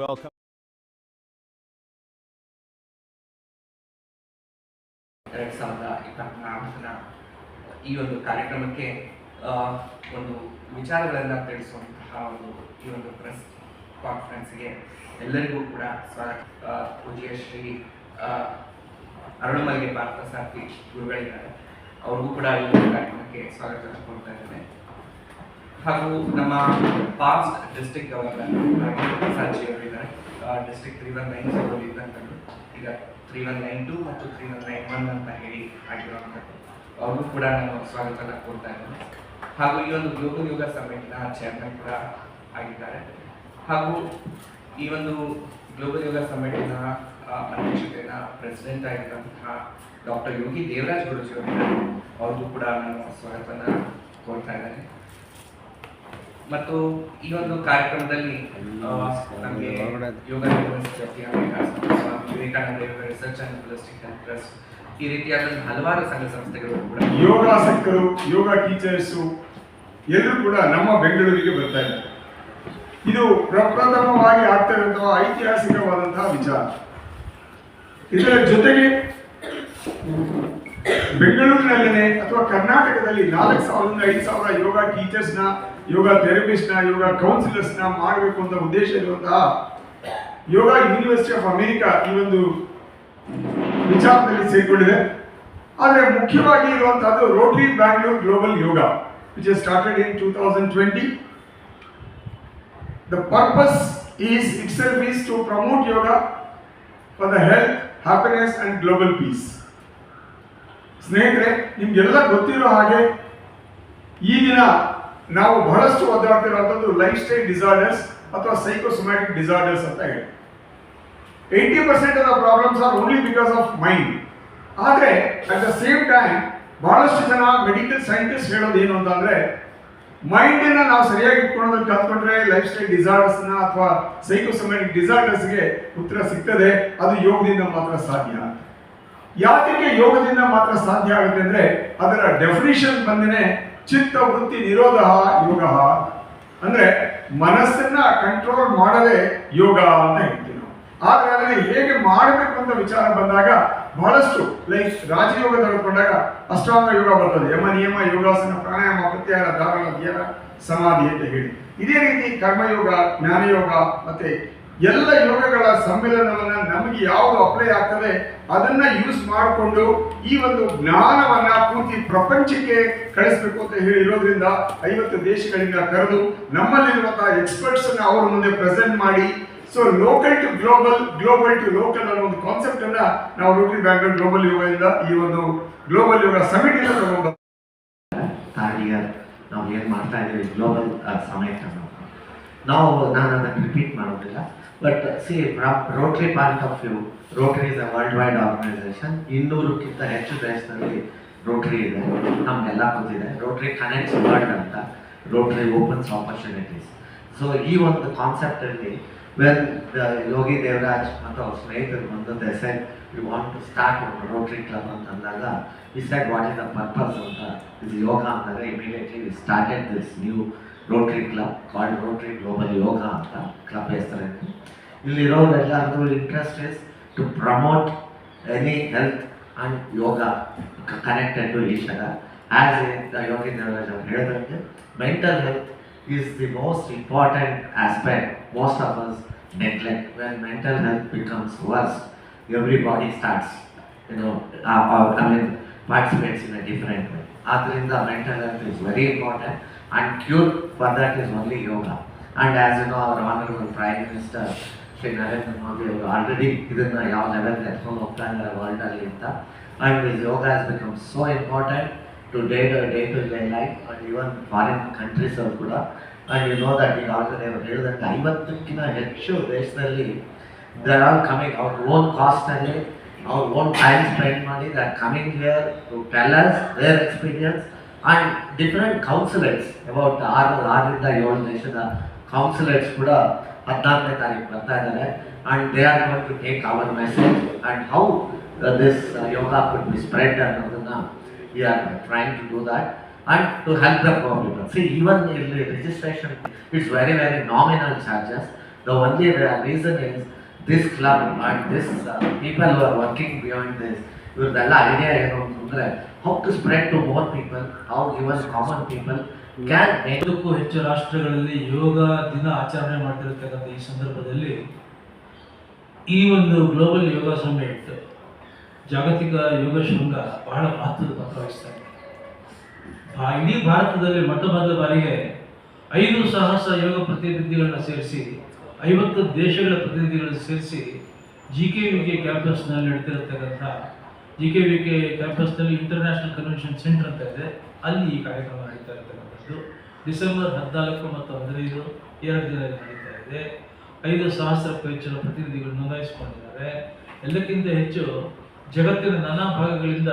welcome. ಎರಡು ಸಾವಿರದ ಈ ಒಂದು ಕಾರ್ಯಕ್ರಮಕ್ಕೆ ಒಂದು ವಿಚಾರಗಳನ್ನು ತಿಳಿಸುವಂತಹ ಒಂದು ಈ ಒಂದು ಪ್ರೆಸ್ ಕಾನ್ಫರೆನ್ಸ್ಗೆ ಎಲ್ಲರಿಗೂ ಕೂಡ ಸ್ವಾಗತ. ಪೂಜ್ಯ ಶ್ರೀ ಅರುಣಮಲ್ಗೆ ಪಾರ್ಥ ಸಾರ್ಥಿ ಗುರುಗಳಿದ್ದಾರೆ. ಅವ್ರಿಗೂ ಕೂಡ ಈ ಒಂದು ಕಾರ್ಯಕ್ರಮಕ್ಕೆ ಸ್ವಾಗತ ಕೊಡ್ತಾ ಇದ್ದೇನೆ. ಹಾಗೂ ನಮ್ಮ past district governor ಸಚಿವರಿದ್ದಾರೆ district three one nine zero ಇದ್ದಂಥದ್ದು ಈಗ ತ್ರೀ ಒನ್ ನೈನ್ ಟು ಮತ್ತು ತ್ರೀ ಒನ್ ನೈನ್ ಒನ್ ಅಂತ ಹೇಳಿ ಆಗಿರುವಂಥದ್ದು ಅವ್ರಿಗೂ ಕೂಡ ನಾನು ಸ್ವಾಗತ ಕೊಡ್ತಾ ಇದ್ದೇನೆ. ಹಾಗೂ ಈ ಒಂದು ಗ್ಲೋಬಲ್ ಯೋಗ ಸಮ್ಮಿಟ್ನ ಚೇರ್ಮನ್ ಕೂಡ ಆಗಿದ್ದಾರೆ. ಹಾಗೂ ಈ ಒಂದು ಗ್ಲೋಬಲ್ ಯೋಗ ಸಮ್ಮಿಟ್ನ ಅಧ್ಯಕ್ಷತೆಯ ಪ್ರೆಸಿಡೆಂಟ್ ಆಗಿರುವಂತಹ ಡಾಕ್ಟರ್ ಯೋಗಿ ದೇವರಾಜ್ ಗುರುಜಿ ಅವರಿದ್ದಾರೆ ಅವ್ರಿಗೂ ಕೂಡ ನಾನು ಸ್ವಾಗತನ ಕೊಡ್ತಾ ಇದ್ದೇನೆ. ಮತ್ತು ಈ ಒಂದು ಕಾರ್ಯಕ್ರಮದಲ್ಲಿ ನಮಗೆ yoga Vivekananda yoga research and holistic health trust ಈ ರೀತಿಯಾದ ಹಲವಾರು ಸಂಘ ಸಂಸ್ಥೆಗಳು ಕೂಡ ಯೋಗಾಸಕ್ತರು, ಯೋಗ ಟೀಚರ್ಸು ಎಲ್ಲರೂ ಕೂಡ ನಮ್ಮ ಬೆಂಗಳೂರಿಗೆ ಬರ್ತಾ ಇದ್ದಾರೆ. ಇದು ಪ್ರಪ್ರಥಮವಾಗಿ ಆಗ್ತಿರುವಂತಹ ಐತಿಹಾಸಿಕವಾದಂತಹ ವಿಚಾರ. ಇದರ ಜೊತೆಗೆ ಬೆಂಗಳೂರಿನಲ್ಲೇ ಅಥವಾ ಕರ್ನಾಟಕದಲ್ಲಿ ನಾಲ್ಕು ಸಾವಿರದಿಂದ ಐದು ಸಾವಿರ ಯೋಗ ಟೀಚರ್ಸ್ನ, ಯೋಗ ಥೆರಪಿಸ್ಟ್ನ, ಯೋಗ ಕೌನ್ಸಿಲರ್ಸ್ನ ಮಾಡಬೇಕು ಅಂತ ಉದ್ದೇಶ ಇರುವಂತಹ ಯೋಗ ಯೂನಿವರ್ಸಿಟಿ ಆಫ್ ಅಮೆರಿಕಾ ಈ ಒಂದು ವಿಚಾರದಲ್ಲಿ ಸೇರಿಕೊಂಡಿದೆ. ಆದರೆ ಮುಖ್ಯವಾಗಿ ಇರುವಂತಹದ್ದು Rotary Bangalore global yoga which is started in two thousand twenty the purpose is itself is to promote yoga for the health happiness and global peace ಸ್ನೇಹಿತರೆ, ನಿಮ್ಗೆಲ್ಲ ಗೊತ್ತಿರೋ ಹಾಗೆ ಈಗಿನ ನಾವು ಬಹಳಷ್ಟು ಒದ್ದಾಡ್ತಿರುವಂಥದ್ದು ಲೈಫ್ ಸ್ಟೈಲ್ ಡಿಸಾರ್ಡರ್ಸ್ ಅಥವಾ ಸೈಕೋಸೊಮ್ಯಾಟಿಕ್ ಡಿಸಾರ್ಡರ್ಸ್ ಅಂತ ಹೇಳಿ. Eighty percent of the problems are only because of mind ಆದರೆ ಅಟ್ ದ ಸೇಮ್ ಟೈಮ್ ಬಹಳಷ್ಟು ಜನ ಮೆಡಿಕಲ್ ಸೈಂಟಿಸ್ಟ್ ಹೇಳೋದು ಏನು ಅಂತಂದ್ರೆ ಮೈಂಡನ್ನು ನಾವು ಸರಿಯಾಗಿ ಇಟ್ಕೊಳ್ಳೋದನ್ನ ಕಲ್ತ್ಕೊಂಡ್ರೆ ಲೈಫ್ ಸ್ಟೈಲ್ ಡಿಸಾರ್ಡರ್ಸ್ನ ಅಥವಾ ಸೈಕೋಸೊಮ್ಯಾಟಿಕ್ ಡಿಸಾರ್ಡರ್ಸ್ಗೆ ಉತ್ತರ ಸಿಗ್ತದೆ, ಅದು ಯೋಗದಿಂದ ಮಾತ್ರ ಸಾಧ್ಯ. ಯಾತಕ್ಕೆ ಯೋಗದಿಂದ ಮಾತ್ರ ಸಾಧ್ಯ ಆಗುತ್ತೆ ಅಂದ್ರೆ ಅದರ ಡೆಫಿನಿಷನ್ ಬಂದೇನೆ ಚಿತ್ತ ವೃತ್ತಿ ನಿರೋಧ ಯೋಗ. ಅಂದ್ರೆ ಮನಸ್ಸನ್ನ ಕಂಟ್ರೋಲ್ ಮಾಡದೆ ಯೋಗ ಅಂತ ಹೇಳ್ತೀವಿ ನಾವು. ಆದ್ರೆ ಅದನ್ನ ಹೇಗೆ ಮಾಡಬೇಕು ಅಂತ ವಿಚಾರ ಬಂದಾಗ ಬಹಳಷ್ಟು ಲೈಕ್ ರಾಜಯೋಗ ತೆಗೆದುಕೊಂಡಾಗ ಅಷ್ಟಾಂಗ ಯೋಗ ಬರ್ತದೆ. ಯಮ ನಿಯಮ, ಯೋಗಾಸನ, ಪ್ರಾಣಾಯಾಮ, ಪ್ರತ್ಯಾಹಾರ, ಧಾರಣ, ಧ್ಯಾನ, ಸಮಾಧಿ ಅಂತ ಹೇಳಿ. ಇದೇ ರೀತಿ ಕರ್ಮಯೋಗ, ಜ್ಞಾನಯೋಗ ಮತ್ತೆ ಎಲ್ಲ ಯೋಗಗಳ ಸಮ್ಮಿಲನವನ್ನ ನಮಗೆ ಯಾವುದು ಅಪ್ಲೈ ಆಗ್ತದೆ ಅದನ್ನ ಯೂಸ್ ಮಾಡಿಕೊಂಡು ಈ ಒಂದು ಜ್ಞಾನವನ್ನ ಪೂರ್ತಿ ಪ್ರಪಂಚಕ್ಕೆ ಕಳಿಸ್ಬೇಕು ಅಂತ ಹೇಳಿ ಇರೋದ್ರಿಂದ ಐವತ್ತು ದೇಶಗಳಿಂದ ಕರೆದು ನಮ್ಮಲ್ಲಿರುವಂತಹ ಎಕ್ಸ್ಪರ್ಟ್ಸ್ ಅನ್ನ ಅವರ ಮುಂದೆ ಪ್ರೆಸೆಂಟ್ ಮಾಡಿ so local to global global to local ಅನ್ನೋ ಒಂದು ಕಾನ್ಸೆಪ್ಟ್ ಅನ್ನ ನಾವು ರೋಟರಿ ಬ್ಯಾಂಕ್ ಗ್ಲೋಬಲ್ ಯೋಗದಿಂದ ಈ ಒಂದು ಗ್ಲೋಬಲ್ ಯೋಗ ಸಮಿಟ್ ಇಂದ ನಾವು ಏನು ಮಾಡ್ತಾ ಇದ್ದೀವಿ ಗ್ಲೋಬಲ್ ಸಮಿಟ್ ನಾವು ನಾನು ಅದನ್ನು ರಿಪೀಟ್ ಮಾಡೋದಿಲ್ಲ. But see Rotary point of view Rotary is a world wide organisation ಇನ್ನೂರಕ್ಕಿಂತ ಹೆಚ್ಚು ದೇಶದಲ್ಲಿ ರೋಟ್ರಿ ಇದೆ. ನಮಗೆಲ್ಲ ಗೊತ್ತಿದೆ. ರೋಟ್ರಿ ಕನೆಕ್ಟ್ಸ್ ವರ್ಲ್ಡ್ ಅಂತ. ರೋಟ್ರಿ ಓಪನ್ಸ್ ಆಪರ್ಚುನಿಟೀಸ್ ಸೊ ಈ ಒಂದು ಕಾನ್ಸೆಪ್ಟಲ್ಲಿ ವೆನ್ ಯೋಗಿ ದೇವರಾಜ್ ಮತ್ತು ಅವ್ರ ಸ್ನೇಹಿತರು ಬಂದು they said you want to start ಒಂದು ರೋಟ್ರಿ ಕ್ಲಬ್ ಅಂತ ಅಂದಾಗ we said what is the purpose ಅಂತ ಇದು ಯೋಗ ಅಂದಾಗ immediately we started this new Rotary club called Rotary global yoga ಅಂತ ಕ್ಲಬ್ ಹೆಸರಲ್ಲಿ ಇಲ್ಲಿರೋರೆಲ್ಲರದು interest is to promote any health and yoga connected to each other as a yogi Devraj ಅವರು ಹೇಳಿದಂತೆ mental health most important aspect most of us neglect. When mental health becomes worse, everybody starts, you know, uh, uh, I mean, participates in a different way. Adrinda mental health is very important and cure for that is only yoga. And as you know, our honorable Prime Minister Shri Narendra Modi ಅವರು already ಇದನ್ನು ಯಾವ level ಎತ್ಕೊಂಡು ಹೋಗ್ತಾ ಇದ್ದಾರೆ world ಅಲ್ಲಿ ಅಂತ. And this yoga has become so important to day to day to day life and even foreign countries ಅವರು ಕೂಡ. ಆ್ಯಂಡ್ ಯು ನೋ ದಟ್ ಈಗ ಆಲ್ರೆಡಿ ಅವರು ಹೇಳಿದಂತೆ ಐವತ್ತಕ್ಕಿಂತ ಹೆಚ್ಚು ದೇಶದಲ್ಲಿ ದರ್ ಆರ್ ಕಮಿಂಗ್ ಅವ್ರ ಓನ್ ಕಾಸ್ಟಲ್ಲಿ ಅವ್ರ ಓನ್ ಟೈಮ್ ಸ್ಪೆಂಡ್ ಮಾಡಿ they're coming here to tell us their experience and different councillors about ಆರು ಆರರಿಂದ ಏಳು ದೇಶದ ಕೌನ್ಸಿಲರ್ಸ್ ಕೂಡ ಹದಿನಾಲ್ಕನೇ ತಾರೀಕು ಬರ್ತಾ ಇದ್ದಾರೆ. And they are going to take our message and how this yoga could be spread ಅನ್ನೋದನ್ನು we are train to do that and to help the problem see even ಇಲ್ಲಿ registration it's very very nominal charges the only reason is this club and this people who are working beyond this ಇವ್ರದ್ದೆಲ್ಲ idea ಏನು ಅಂತಂದರೆ how to spread to more people how even common people can ಐದಕ್ಕೂ ಹೆಚ್ಚು ರಾಷ್ಟ್ರಗಳಲ್ಲಿ ಯೋಗ ದಿನ ಆಚರಣೆ ಮಾಡ್ತಿರತಕ್ಕಂಥ ಈ ಸಂದರ್ಭದಲ್ಲಿ ಈ ಒಂದು ಗ್ಲೋಬಲ್ ಯೋಗ ಸಮಿಟ್ ಜಾಗತಿಕ ಯೋಗ ಶೃಂಗ ಬಹಳ ಮಹತ್ವದ ಪಾತ್ರ ವಹಿಸ್ತಾ ಇದೆ. ಇಡೀ ಭಾರತದಲ್ಲಿ ಮೊಟ್ಟ ಮೊದಲ ಬಾರಿಗೆ ಐದು ಸಾಹಸ ಯೋಗ ಪ್ರತಿನಿಧಿಗಳನ್ನ ಸೇರಿಸಿ, ಐವತ್ತು ದೇಶಗಳ ಪ್ರತಿನಿಧಿಗಳನ್ನ ಸೇರಿಸಿ ಜಿ ಕೆ ವಿ ಕೆ ಕ್ಯಾಂಪಸ್ನಲ್ಲಿ ನಡೀತಿರತಕ್ಕಂಥ ಜಿ ಕೆ ವಿ ಕೆ ಕ್ಯಾಂಪಸ್ನಲ್ಲಿ ಇಂಟರ್ನ್ಯಾಷನಲ್ ಕನ್ವೆನ್ಷನ್ ಸೆಂಟರ್ ಅಂತ ಇದೆ. ಅಲ್ಲಿ ಈ ಕಾರ್ಯಕ್ರಮ ನಡೀತಾ ಇರತಕ್ಕಂಥದ್ದು ಡಿಸೆಂಬರ್ ಹದಿನಾಲ್ಕು ಮತ್ತು ಹದಿನೈದು ಎರಡು ದಿನ ನಡೀತಾ ಇದೆ. ಐದು ಸಹಸ್ರಕ್ಕೂ ಹೆಚ್ಚಿನ ಪ್ರತಿನಿಧಿಗಳು ನೋಂದಾಯಿಸಿಕೊಂಡಿದ್ದಾರೆ. ಎಲ್ಲಕ್ಕಿಂತ ಹೆಚ್ಚು ಜಗತ್ತಿನ ನಾನಾ ಭಾಗಗಳಿಂದ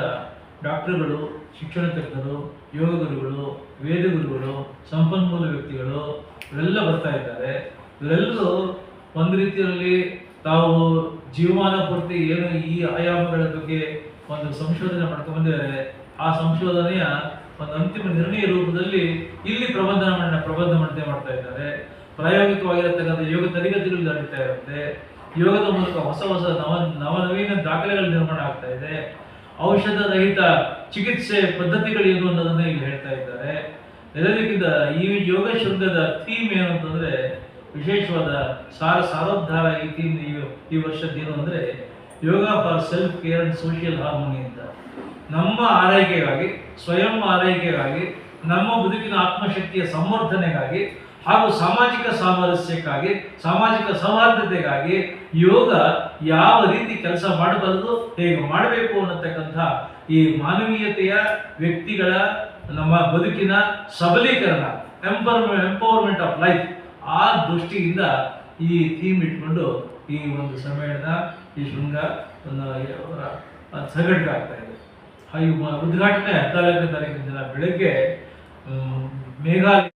ಡಾಕ್ಟರ್ಗಳು, ಶಿಕ್ಷಣ ತಜ್ಞರು, ಯೋಗ ಗುರುಗಳು, ವೇದ ಗುರುಗಳು, ಸಂಪನ್ಮೂಲ ವ್ಯಕ್ತಿಗಳು ಇವರೆಲ್ಲ ಬರ್ತಾ ಇದ್ದಾರೆ. ಇವರೆಲ್ಲರೂ ಒಂದು ರೀತಿಯಲ್ಲಿ ತಾವು ಜೀವಮಾನ ಪೂರ್ತಿ ಏನು ಈ ಆಯಾಮಗಳ ಬಗ್ಗೆ ಒಂದು ಸಂಶೋಧನೆ ಮಾಡ್ಕೊಂಡು ಬಂದಿದ್ದಾರೆ ಆ ಸಂಶೋಧನೆಯ ಒಂದು ಅಂತಿಮ ನಿರ್ಣಯ ರೂಪದಲ್ಲಿ ಇಲ್ಲಿ ಪ್ರಬಂಧ ಪ್ರಬಂಧ ಮಂಡನೆ ಮಾಡ್ತಾ ಇದ್ದಾರೆ. ಪ್ರಾಯೋಗಿಕವಾಗಿರತಕ್ಕಂಥ ಯೋಗ ತರಗತಿಗಳು ನಡೀತಾ ಇರುತ್ತೆ. ಯೋಗದ ಮೂಲಕ ಹೊಸ ಹೊಸ ನವ, ನವನವೀನ ದಾಖಲೆಗಳು ನಿರ್ಮಾಣ ಆಗ್ತಾ ಇದೆ. ಔಷಧ ರಹಿತ ಚಿಕಿತ್ಸೆ ಪದ್ಧತಿಗಳು ಏನು ಅನ್ನೋದನ್ನ ಇಲ್ಲಿ ಹೇಳ್ತಾ ಇದ್ದಾರೆ. ಎಲ್ಲದಕ್ಕಿಂತ ಈ ಯೋಗ ಶೃಂಗದ ಥೀಮ್ ಏನು ಅಂತಂದ್ರೆ ವಿಶೇಷವಾದ ಸಾರ, ಸಾರೋದ್ಧಾರ ಈ ಥೀಮ್ ಈ ವರ್ಷದ ಏನು ಅಂದ್ರೆ yoga for self care and social harmony ಅಂತ. ನಮ್ಮ ಆರೈಕೆಗಾಗಿ, ಸ್ವಯಂ ಆರೈಕೆಗಾಗಿ, ನಮ್ಮ ಬದುಕಿನ ಆತ್ಮಶಕ್ತಿಯ ಸಂವರ್ಧನೆಗಾಗಿ ಹಾಗೂ ಸಾಮಾಜಿಕ ಸಾಮರಸ್ಯಕ್ಕಾಗಿ, ಸಾಮಾಜಿಕ ಸೌಹಾರ್ದತೆಗಾಗಿ ಯೋಗ ಯಾವ ರೀತಿ ಕೆಲಸ ಮಾಡಬಲ್ಲದು, ಹೇಗೆ ಮಾಡಬೇಕು ಅನ್ನತಕ್ಕಂಥ ಈ ಮಾನವೀಯತೆಯ ವ್ಯಕ್ತಿಗಳ, ನಮ್ಮ ಬದುಕಿನ ಸಬಲೀಕರಣ ಎಂಪರ್ ಎಂಪವರ್ಮೆಂಟ್ ಆಫ್ ಲೈಫ್ ಆ ದೃಷ್ಟಿಯಿಂದ ಈ ಥೀಮ್ ಇಟ್ಕೊಂಡು ಈ ಒಂದು ಸಮ್ಮೇಳನ ಈ ಶೃಂಗ ಒಂದು ಸಂಘಟನೆ ಆಗ್ತಾ ಇದೆ. ಹಾಗೆ ಉದ್ಘಾಟನೆ ಹದಿನಾಲ್ಕನೇ ತಾರೀಕಿನ ದಿನ ಬೆಳಗ್ಗೆ ಮೇಘಾಲಯ